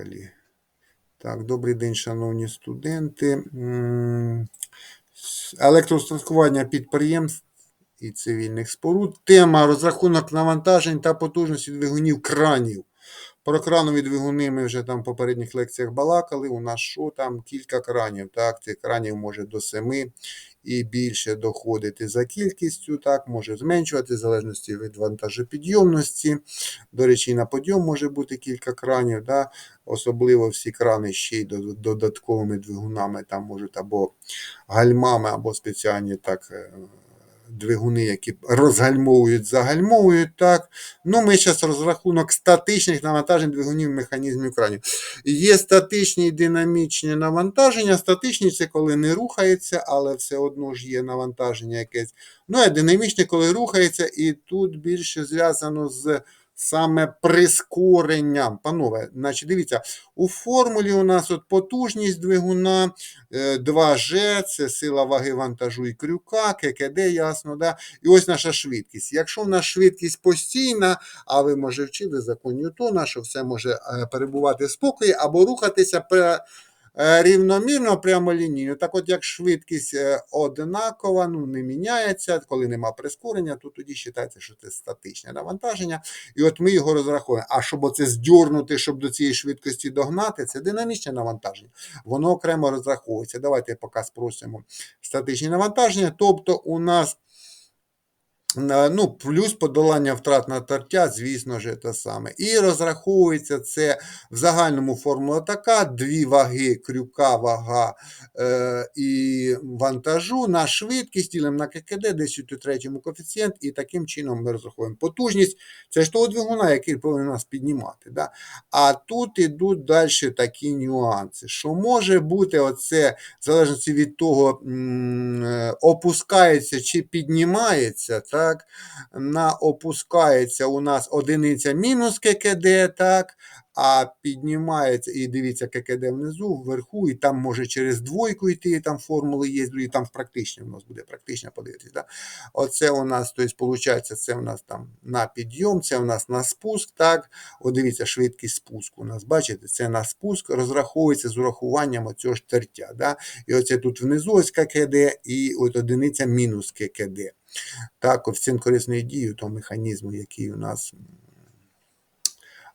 Поїхали. Так, добрий день, шановні студенти. Електростаткування підприємств і цивільних споруд. Тема розрахунок навантажень та потужності двигунів кранів. Про кранові двигуни ми вже там в попередніх лекціях балакали. У нас що там кілька кранів. Так, цих кранів може до семи і більше доходити за кількістю, так, може зменшувати в залежності від вантажопідйомності. До речі, на подйом може бути кілька кранів. Да? Особливо всі крани ще й додатковими двигунами там можуть або гальмами, або спеціальні так. Двигуни, які розгальмовують, загальмовують, так. Ну, ми зараз розрахунок статичних навантажень двигунів механізмів кранів. Є статичні і динамічні навантаження. Статичні це коли не рухається, але все одно ж є навантаження якесь. Ну, а динамічне, коли рухається, і тут більше зв'язано з саме прискоренням. Панове, значить, дивіться, у формулі у нас от потужність двигуна е, 2G, це сила ваги вантажу і крюка, ККД, ясно, да? І ось наша швидкість. Якщо в нас швидкість постійна, а ви може вчили закон Ньютона, що все може е, перебувати в спокої або рухатися е, рівномірно прямолінійно. Так от, як швидкість е, однакова, ну не міняється, коли нема прискорення, то тоді вважається, що це статичне навантаження. І от ми його розраховуємо. А щоб оце здьорнути, щоб до цієї швидкості догнати, це динамічне навантаження. Воно окремо розраховується. Давайте поки спросимо статичні навантаження. Тобто у нас Е, Ну, плюс подолання втрат на тертя, звісно ж, те саме. І розраховується це в загальному формула така: дві ваги, крюка, вага е, і вантажу на швидкість, ділимо на ККД, десь у третьому коефіцієнт, і таким чином ми розраховуємо потужність. Це ж того двигуна, який повинен нас піднімати. Да? А тут ідуть далі такі нюанси, що може бути оце, в залежності від того, е, опускається чи піднімається, так, на опускається у нас одиниця мінус ККД, так, а піднімається, і дивіться, ККД внизу, вверху, і там може через двойку йти, там формули є, і там практичні у нас буде практично подивитись. Да? Оце у нас, тобто, виходить, це у нас там на підйом, це у нас на спуск, так, От дивіться, швидкість спуску у нас, бачите, це на спуск розраховується з урахуванням оцього ж тертя. Да? І оце тут внизу ось ККД, і от одиниця мінус ККД. Так, коефіцієнт корисної дії того механізму, який у нас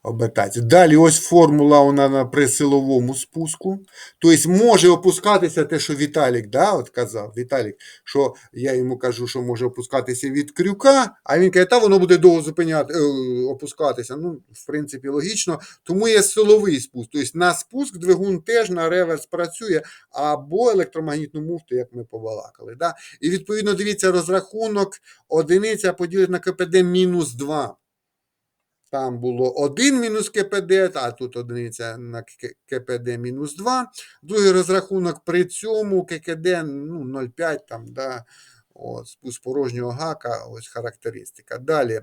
обертається. Далі ось формула вона на- при силовому спуску. Тобто може опускатися те, що Віталік да, от казав, Віталік, що я йому кажу, що може опускатися від крюка, а він каже, та воно буде довго зупиняти, е, опускатися. Ну, в принципі, логічно. Тому є силовий спуск. Тобто на спуск двигун теж на реверс працює, або електромагнітну муфту, як ми побалакали. Да? І відповідно, дивіться, розрахунок одиниця поділити на КПД мінус 2. Там було 1 мінус КПД, а тут одиниця на КПД мінус 2. Другий розрахунок при цьому ККД ну, 0,5, там, да, от, спуск порожнього гака, ось характеристика. Далі.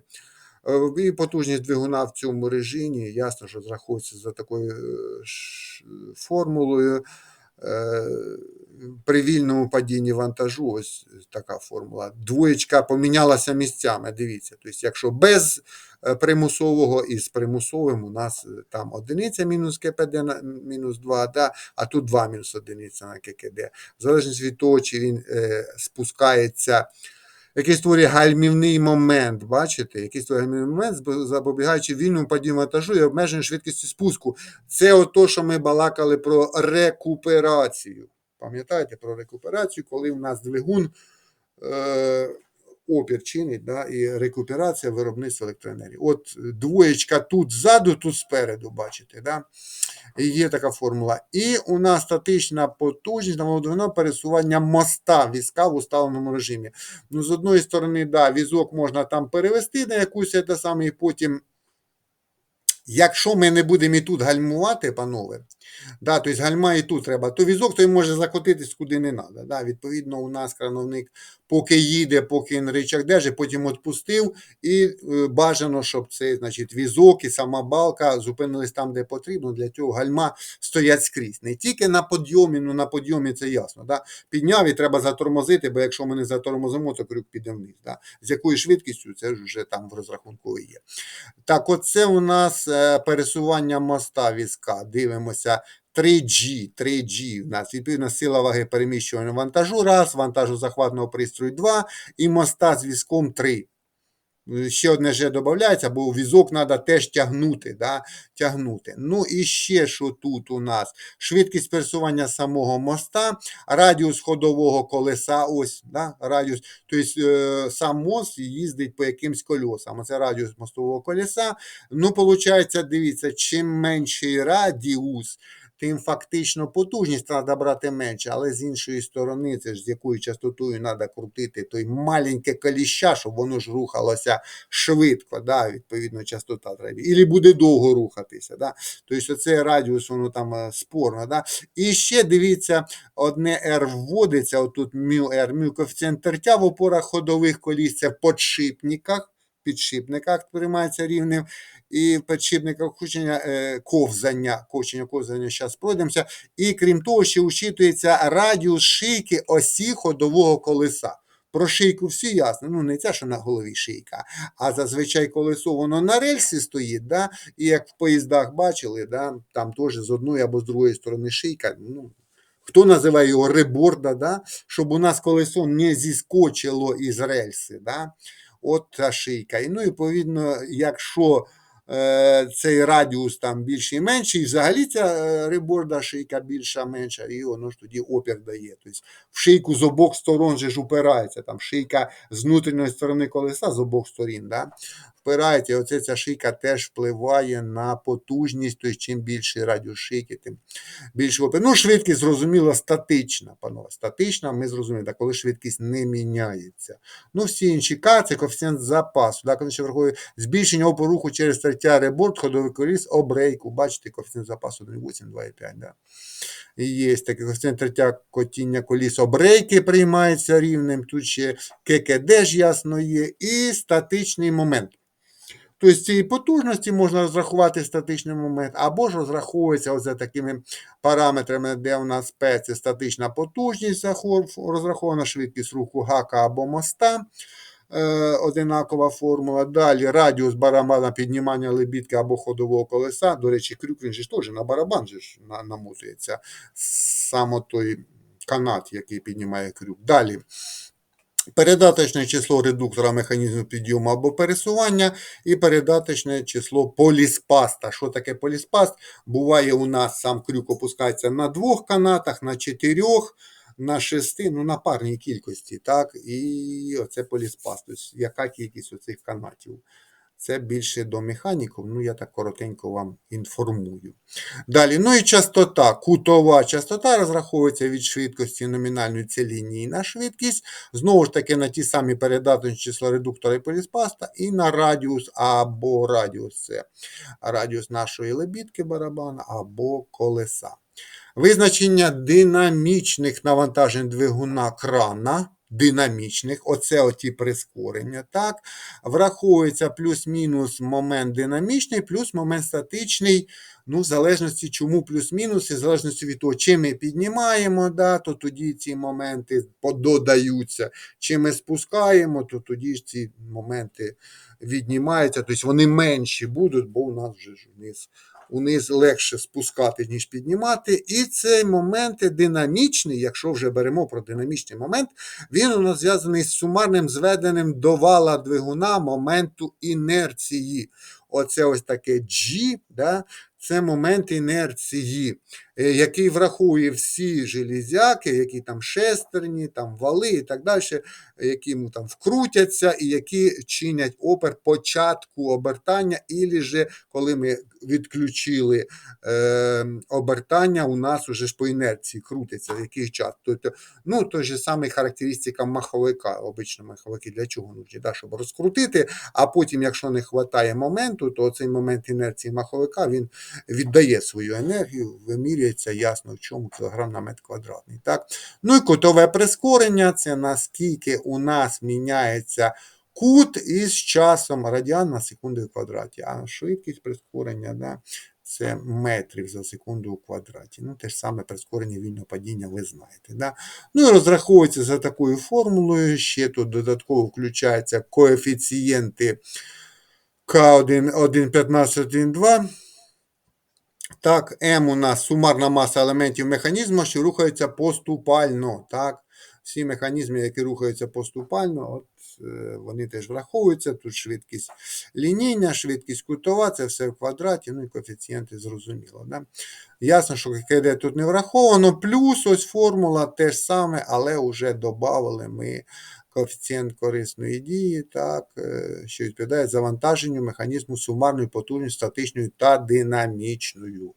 Е, І потужність двигуна в цьому режимі, ясно, що зраховується за такою е, формулою. Е, При вільному падінні вантажу, ось така формула. Двоєчка помінялася місцями. Дивіться, тобто, якщо без е, примусового і з примусовим у нас е, там одиниця мінус КПД мінус 2, да, а тут 2 мінус одиниця на ККД. В залежності від того, чи він е, спускається який створює гальмівний момент, бачите, який створює гальмівний момент, запобігаючи вільному падінню вантажу і обмеженню швидкості спуску. Це ото, що ми балакали про рекуперацію. Пам'ятаєте про рекуперацію, коли в нас двигун е, опір чинить, да, і рекуперація виробництва електроенергії. От двоєчка тут ззаду, тут спереду, бачите. Да? Є така формула. І у нас статична потужність на пересування моста візка в уставленому режимі. Ну, з одної сторони, да, візок можна там перевести на якусь те саме, і потім, якщо ми не будемо і тут гальмувати, панове, Да, тобто гальма і тут треба. То візок той може закотитись куди не треба. Да. Відповідно, у нас крановник поки їде, поки він ричаг держить, потім відпустив, і е, бажано, щоб цей значить, візок і сама балка зупинились там, де потрібно. Для цього гальма стоять скрізь. Не тільки на підйомі, ну на підйомі це ясно. Да. Підняв і треба затормозити, бо якщо ми не затормозимо, то крюк піде вниз. Да. З якою швидкістю, це ж вже там в розрахунку є. Так, оце у нас е, пересування моста візка. Дивимося. 3G, 3G у нас відповідно сила ваги переміщування вантажу, раз, вантажу захватного пристрою 2 і моста з візком 3. Ще одне G додається, бо візок треба теж тягнути. Да? тягнути. Ну і ще що тут у нас? Швидкість пересування самого моста, радіус ходового колеса. Ось, да? радіус, тобто е, сам мост їздить по якимсь кольосам. Оце радіус мостового колеса. Ну, виходить, дивіться, чим менший радіус тим фактично потужність треба брати менше, але з іншої сторони, це ж з якою частотою треба крутити той маленьке коліща, щоб воно ж рухалося швидко, да, відповідно, частота треба. Ілі буде довго рухатися. Да. Тобто оцей радіус, воно там е, спорно. Да. І ще дивіться, одне R вводиться, отут μR, μ коефіцієнт тертя в опорах ходових коліс, це в подшипниках підшипниках приймається рівнем, і в підшипниках кучення е, ковзання, ковчення ковзання, зараз пройдемося. І крім того, ще учитується радіус шийки осі ходового колеса. Про шийку всі ясно, ну не це, що на голові шийка, а зазвичай колесо воно на рельсі стоїть, да? і як в поїздах бачили, да? там теж з одної або з другої сторони шийка. ну, Хто називає його реборда, да? щоб у нас колесо не зіскочило із рельси. Да? от та шийка. І ну, відповідно, якщо цей радіус там більший і менший, і взагалі ця е, реборда шийка більша, менша, і воно ж тоді опір дає. Тобто в шийку з обох сторон же ж упирається. Там шийка з внутрішньої сторони колеса з обох сторін. Да? Впирається, оце ця шийка теж впливає на потужність, тобто чим більший радіус шийки, тим більше опір. Ну, швидкість, зрозуміло, статична, панове. Статична, ми зрозуміли, коли швидкість не міняється. Ну, всі інші К, це коефіцієнт запасу. Так, враховує збільшення опору руху через третя реборд, ходовий коліс, обрейку. Бачите, коефіцієнт запасу 1,8, 2,5. Да? І є такий коефіцієнт третя котіння коліс обрейки приймається рівнем. Тут ще ККД ж ясно є. І статичний момент. Тобто з цієї потужності можна розрахувати статичний момент, або ж розраховується за такими параметрами, де у нас це статична потужність, розрахована швидкість руху гака або моста. Е, одинакова формула. Далі радіус барабана піднімання лебідки або ходового колеса. До речі, крюк він же теж на барабан же ж намотується. Саме той канат, який піднімає крюк. Далі. Передаточне число редуктора механізму підйому або пересування, і передаточне число поліспаста. Що таке поліспаст? Буває, у нас сам крюк опускається на двох канатах, на чотирьох, на шести, ну на парній кількості. так, І оце поліспаст. Тобто, яка кількість оцих канатів? Це більше до механіків, ну я так коротенько вам інформую. Далі, ну і частота. Кутова частота розраховується від швидкості номінальної це лінійна швидкість. Знову ж таки, на ті самі передатні числа редуктора і поліспаста, і на радіус або радіус це радіус нашої лебідки барабана або колеса. Визначення динамічних навантажень двигуна крана динамічних, оце оті прискорення. так, Враховується плюс-мінус момент динамічний, плюс момент статичний. Ну, в залежності, чому плюс-мінус, і в залежності від того, чи ми піднімаємо, да, то тоді ці моменти додаються. Чи ми спускаємо, то тоді ж ці моменти віднімаються. Тобто вони менші будуть, бо у нас вже вниз униз легше спускати, ніж піднімати. І цей момент динамічний, якщо вже беремо про динамічний момент, він у нас зв'язаний з сумарним зведеним до вала двигуна моменту інерції. Оце ось таке G, да, це момент інерції. Е, який враховує всі железяки, які там шестерні, там вали і так далі, які йому там вкрутяться і які чинять опер початку обертання, і же коли ми відключили е, обертання, у нас уже ж по інерції крутиться в який час. Тобто, ну, той же самий характеристика маховика, обично маховики для чого нужні, да, щоб розкрутити, а потім, якщо не вистачає моменту, то цей момент інерції маховика він віддає свою енергію, вимірюється ясно в чому кілограм на метр квадратний. Так? Ну і кутове прискорення це наскільки у нас міняється кут із часом радіан на секунду в квадраті, а швидкість прискорення да, це метрів за секунду у квадраті. Ну, те ж саме прискорення вільного падіння, ви знаєте. Да? Ну і розраховується за такою формулою. Ще тут додатково включаються коефіцієнти К1, 1,15, 1,2. Так, М у нас сумарна маса елементів механізму, що рухаються поступально. Так? Всі механізми, які рухаються поступально, от е, вони теж враховуються. Тут швидкість лінійня, швидкість кутова, це все в квадраті, ну і коефіцієнти зрозуміло. Да? Ясно, що КД тут не враховано. Плюс ось формула те ж саме, але вже додали ми коефіцієнт корисної дії, так, е, що відповідає завантаженню механізму сумарної потужності статичною та динамічною.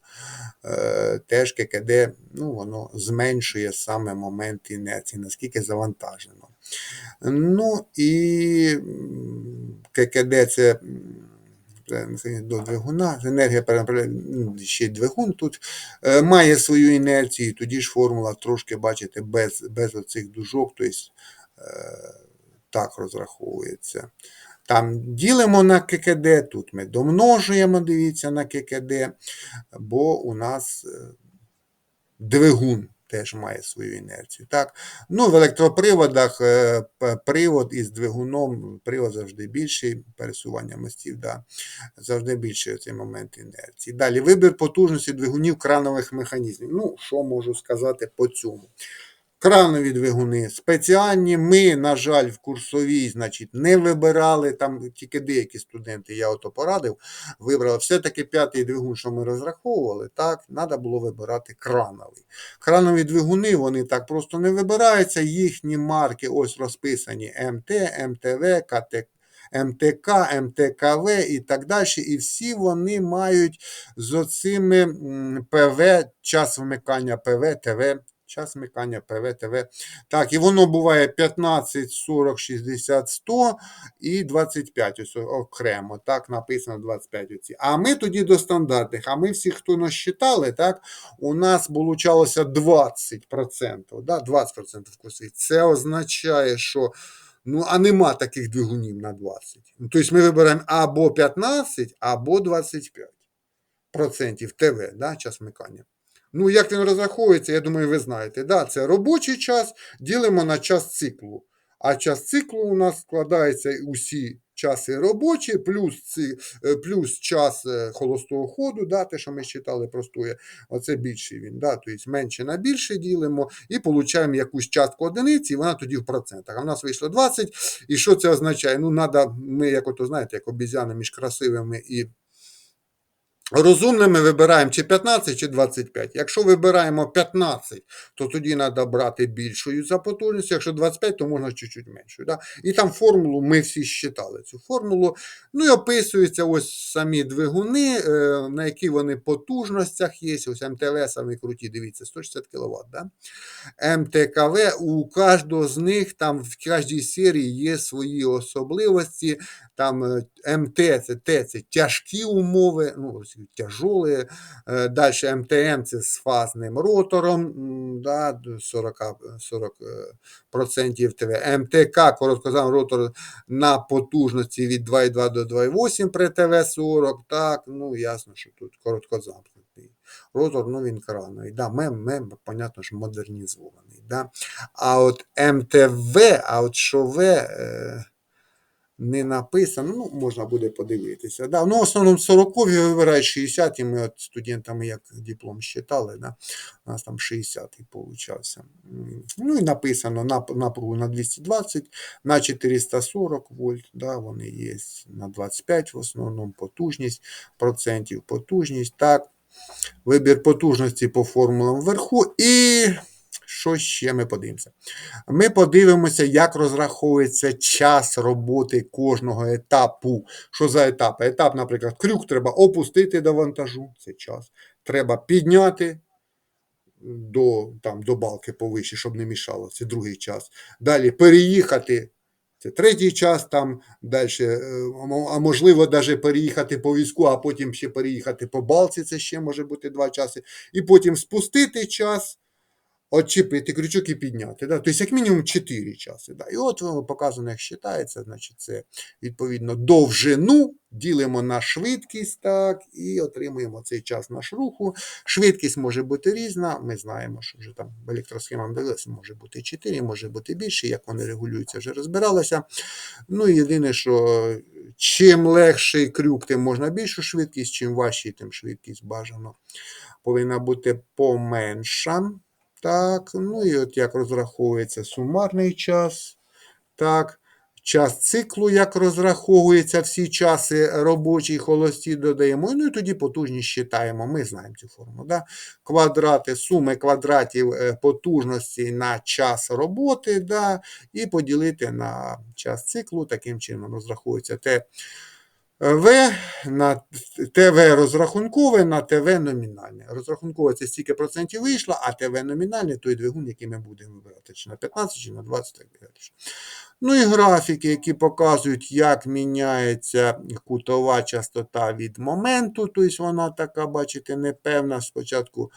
Е, теж ККД ну, воно зменшує саме момент інерції, наскільки завантажено. Ну і ККД це. До двигуна, енергія перенаправляє ну, ще двигун тут е, має свою інерцію, тоді ж формула трошки, бачите, без без оцих дужок, тобто так розраховується. Там ділимо на ККД, тут ми домножуємо, дивіться, на ККД, бо у нас е, двигун теж має свою інерцію. Так? Ну, В електроприводах е, привод із двигуном, привод завжди більший, пересування мостів, да, завжди більший цей момент інерції. Далі вибір потужності двигунів кранових механізмів. Ну, що можу сказати по цьому? Кранові двигуни спеціальні. Ми, на жаль, в курсовій значить, не вибирали, там тільки деякі студенти, я ото порадив, вибрали все-таки п'ятий двигун, що ми розраховували, так, треба було вибирати крановий. Кранові двигуни вони так просто не вибираються, їхні марки ось розписані МТ, МТВ, КТК. МТК, МТКВ і так далі. І всі вони мають з оцими ПВ, час вмикання ПВ, ТВ Час вмикання ПВ, ТВ. Так, і воно буває 15, 40, 60, 100 і 25 ось окремо. Так, написано 25 оці. А ми тоді до стандартних. А ми всі, хто нас считали, так, у нас получалося 20%. Да, 20% курсів. Це означає, що. Ну, а нема таких двигунів на 20. Ну, Тобто ми вибираємо або 15, або 25% ТВ, да, час вмикання. Ну, як він розраховується, я думаю, ви знаєте. Да, Це робочий час ділимо на час циклу. А час циклу у нас складається усі часи робочі, плюс ці, е, плюс час е, холостого ходу, да, те, що ми читали, простує, оце більший він. Да, Тобто менше на більше ділимо і отримуємо якусь частку одиниці, і вона тоді в процентах. А в нас вийшло 20. І що це означає? Ну, надо, Ми, як ото знаєте, як обізяни між красивими і. Розумними вибираємо чи 15, чи 25. Якщо вибираємо 15, то тоді треба брати більшою за потужністю. Якщо 25, то можна чуть-чуть меншою. Да? І там формулу ми всі считали цю формулу. Ну і описуються ось самі двигуни, е, на які вони потужностях є. Ось МТВ самі круті, дивіться, 160 кВт. Да? МТКВ, у кожного з них там в кожній серії є свої особливості. Там е, МТ це Т це тяжкі умови. ну, тяжолі. Е, Далі МТМ це з фазним ротором да, 40%, 40% ТВ. МТК, короткозамний ротор на потужності від 2,2 до 2,8 при ТВ-40. Так, ну ясно, що тут короткозамкнутий. Ротор, ну він крановий. Да, мем, мем, понятно, що модернізований. Да. А от МТВ, а от що В. Не написано, ну, можна буде подивитися. Да. Ну, В основному 40 вибирають 60 і ми от студентами як диплом считали, да. у нас там 60-й получався. Ну і написано напругу на 220, на 440 вольт, да, вони є на 25 в основному потужність, процентів потужність. так. Вибір потужності по формулам вверху. І що ще ми подивимося? Ми подивимося, як розраховується час роботи кожного етапу. Що за етапи? Етап, наприклад, крюк треба опустити до вантажу, це час. Треба підняти до, там, до балки повище, щоб не мішало. Це другий час. Далі переїхати. Це третій час, там далі, а можливо, навіть переїхати по візку, а потім ще переїхати по балці, це ще може бути два часи. І потім спустити час, Отчепити крючок і підняти. Да? Тобто, як мінімум 4 часи. Да? І от воно показано, як вважається, значить, це відповідно довжину ділимо на швидкість, так, і отримуємо цей час наш руху. Швидкість може бути різна. Ми знаємо, що вже там в електросхемах дивилися, може бути 4, може бути більше, як вони регулюються, вже розбиралося. Ну, єдине, що чим легший крюк, тим можна більшу швидкість, чим важчий, тим швидкість бажано повинна бути поменша. Так, ну і от як розраховується сумарний час. Так, час циклу, як розраховується всі часи робочі, холості додаємо. Ну і тоді потужність считаємо. Ми знаємо цю форму. Да? Квадрати, суми квадратів е, потужності на час роботи, да? і поділити на час циклу. Таким чином розраховується те. В на ТВ розрахункове на ТВ номінальне. Розрахункове це стільки процентів вийшло, а ТВ номінальне той двигун, який ми будемо вибирати, чи на 15, чи на 20 так далі. Ну і графіки, які показують, як міняється кутова частота від моменту. Тобто вона така, бачите, непевна. Спочатку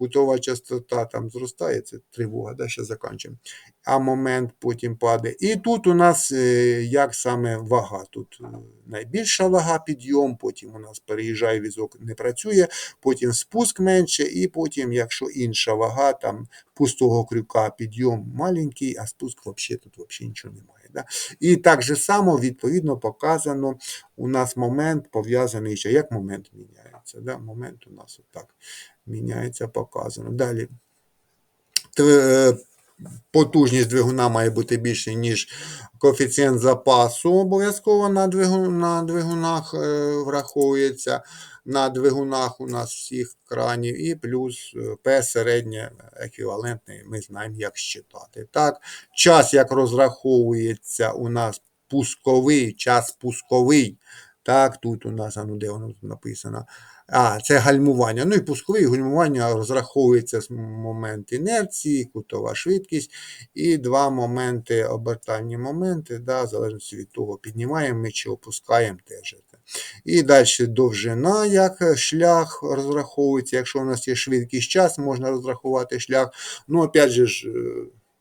кутова частота там зростає, це тривога, да, ще закінчимо. А момент потім падає. І тут у нас е, як саме вага. Тут е, найбільша вага підйом, потім у нас переїжджає візок, не працює, потім спуск менше, і потім, якщо інша вага, там пустого крюка підйом маленький, а спуск взагалі тут взагалі нічого немає. Да? І так же само, відповідно, показано у нас момент пов'язаний як момент міняється. Да? Момент у нас отак міняється, показано. Далі. Е, потужність двигуна має бути більше, ніж коефіцієнт запасу. Обов'язково на двигун, на двигунах е, враховується. На двигунах у нас всіх кранів, і плюс е, П середнє еквівалентний, ми знаємо, як считати. Так, Час, як розраховується, у нас пусковий, час пусковий. Так, тут у нас, а ну де воно тут написано? А, це гальмування. Ну і пусковий гальмування розраховується з момент інерції, кутова швидкість, і два моменти, обертальні моменти, да, в залежності від того, піднімаємо ми чи опускаємо теж. І далі довжина, як шлях розраховується. Якщо у нас є швидкість час, можна розрахувати шлях. Ну, опять же,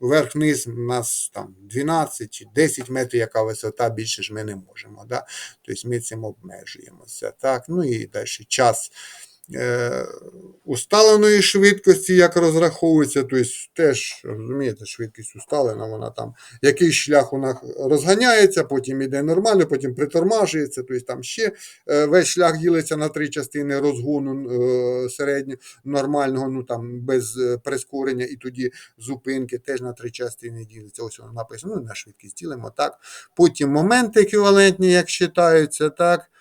ж, Вверх-вниз у нас там 12 чи 10 метрів, яка висота, більше ж ми не можемо. Да? Тобто ми цим обмежуємося. Так? Ну і далі час усталеної швидкості, як розраховується, тобто теж, розумієте, швидкість усталена, вона там якийсь шлях вона розганяється, потім іде нормально, потім притормажується, тобто там ще е, весь шлях ділиться на три частини розгону е, середнього нормального, ну там без прискорення, і тоді зупинки теж на три частини ділиться. Ось воно написано, ну на швидкість ділимо. так. Потім моменти еквівалентні, як вважаються, так.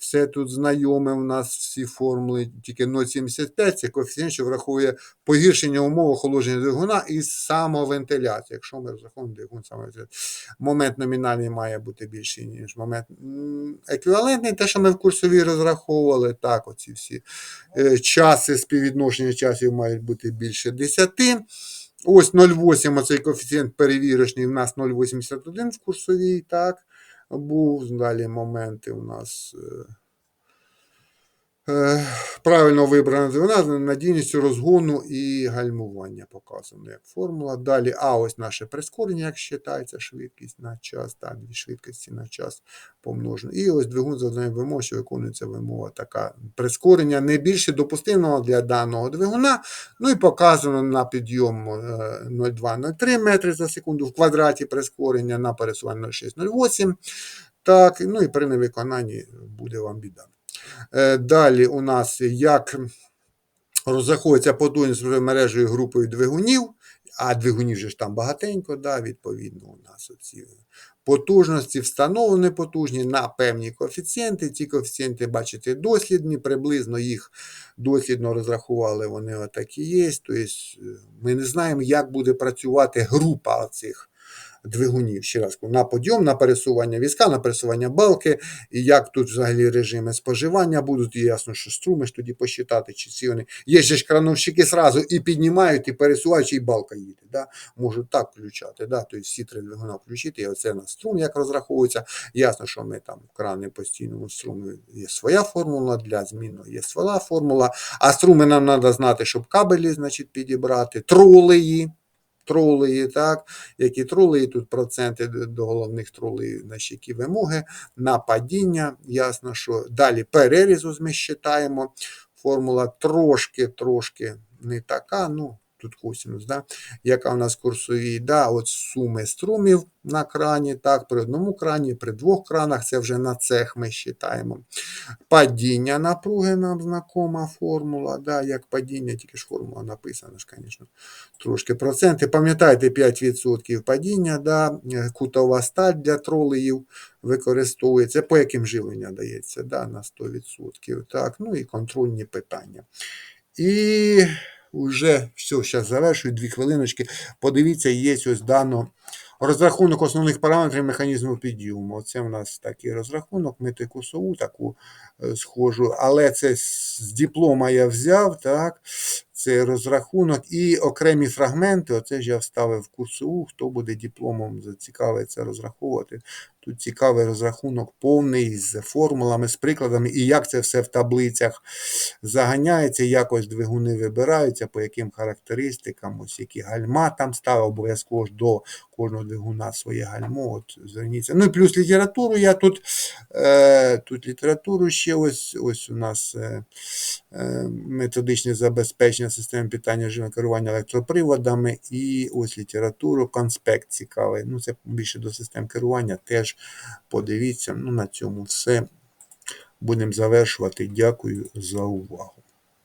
Все тут знайоме у нас всі формули, тільки 0,75 це коефіцієнт, що врахує погіршення умов охолодження двигуна і самовентиляція. Якщо ми розраховуємо двигун самовентиляції. Момент номінальний має бути більший, ніж момент еквівалентний, те, що ми в курсовій розраховували, так, оці всі е, часи співвідношення часів мають бути більше 10. Ось 0,8 оцей коефіцієнт перевірочний, в нас 0,81 в курсовій. так був. Далі моменти у нас е, правильно вибрана двигуна з надійністю розгону і гальмування показано як формула. Далі, а ось наше прискорення, як вважається, швидкість на час, так, дві швидкості на час помножено. І ось двигун за однією вимогою, що виконується вимога така. Прискорення не більше допустимого для даного двигуна. Ну і показано на підйом 0,2-0,3 е, метри за секунду в квадраті прискорення на пересування 0,6-0,8. Так, ну і при невиконанні буде вам біда. Е, далі у нас як розраховується потужність мережею групою двигунів, а двигунів же ж там багатенько, да, відповідно, у нас оці потужності встановлені потужні на певні коефіцієнти. Ці коефіцієнти, бачите, дослідні, приблизно їх дослідно розрахували, вони отакі є. Тобто ми не знаємо, як буде працювати група цих двигунів. Ще раз на подйом, на пересування візка, на пересування балки, і як тут взагалі режими споживання будуть. І ясно, що струми ж тоді посчитати, чи ці вони. Є же ж крановщики зразу і піднімають, і пересувають, і балка їде. Да? Можуть так включати. Да? Тобто всі три двигуна включити, і оце на струм, як розраховується. Ясно, що ми там крани постійному струму є своя формула, для зміну є своя формула. А струми нам треба знати, щоб кабелі значить, підібрати, тролеї тролеї, так, які тролеї, тут проценти до головних тролеїв, на які вимоги, на падіння, ясно, що далі перерізу ми считаємо. Формула трошки-трошки не така, ну, тут косинус, да, яка у нас курсові, да, от суми струмів на крані, так, при одному крані, при двох кранах, це вже на цех ми вважаємо. Падіння напруги нам знакома формула, да, як падіння, тільки ж формула написана, звісно, трошки проценти. Пам'ятаєте, 5% падіння, да, кутова сталь для тролеїв використовується, по яким живлення дається да, на 100%. Так, ну і контрольні питання. І вже все, зараз завершую, дві хвилиночки. Подивіться, є ось дано розрахунок основних параметрів механізму підйому. Оце в нас такий розрахунок, ми сову таку е, схожу, але це з диплома я взяв, так, це розрахунок і окремі фрагменти. Оце ж я вставив в курсову, хто буде дипломом зацікавиться розраховувати. Тут цікавий розрахунок повний з формулами, з прикладами, і як це все в таблицях заганяється, якось двигуни вибираються, по яким характеристикам, ось які гальма там ставив, обов'язково ж до кожного двигуна своє гальмо. от зверніться. Ну і плюс літературу я тут е, тут літературу ще ось ось у нас е, е, методичне забезпечення системи питання живого керування електроприводами, і ось літературу, конспект цікавий. Ну, Це більше до систем керування. Теж подивіться. Ну, На цьому все. Будемо завершувати. Дякую за увагу.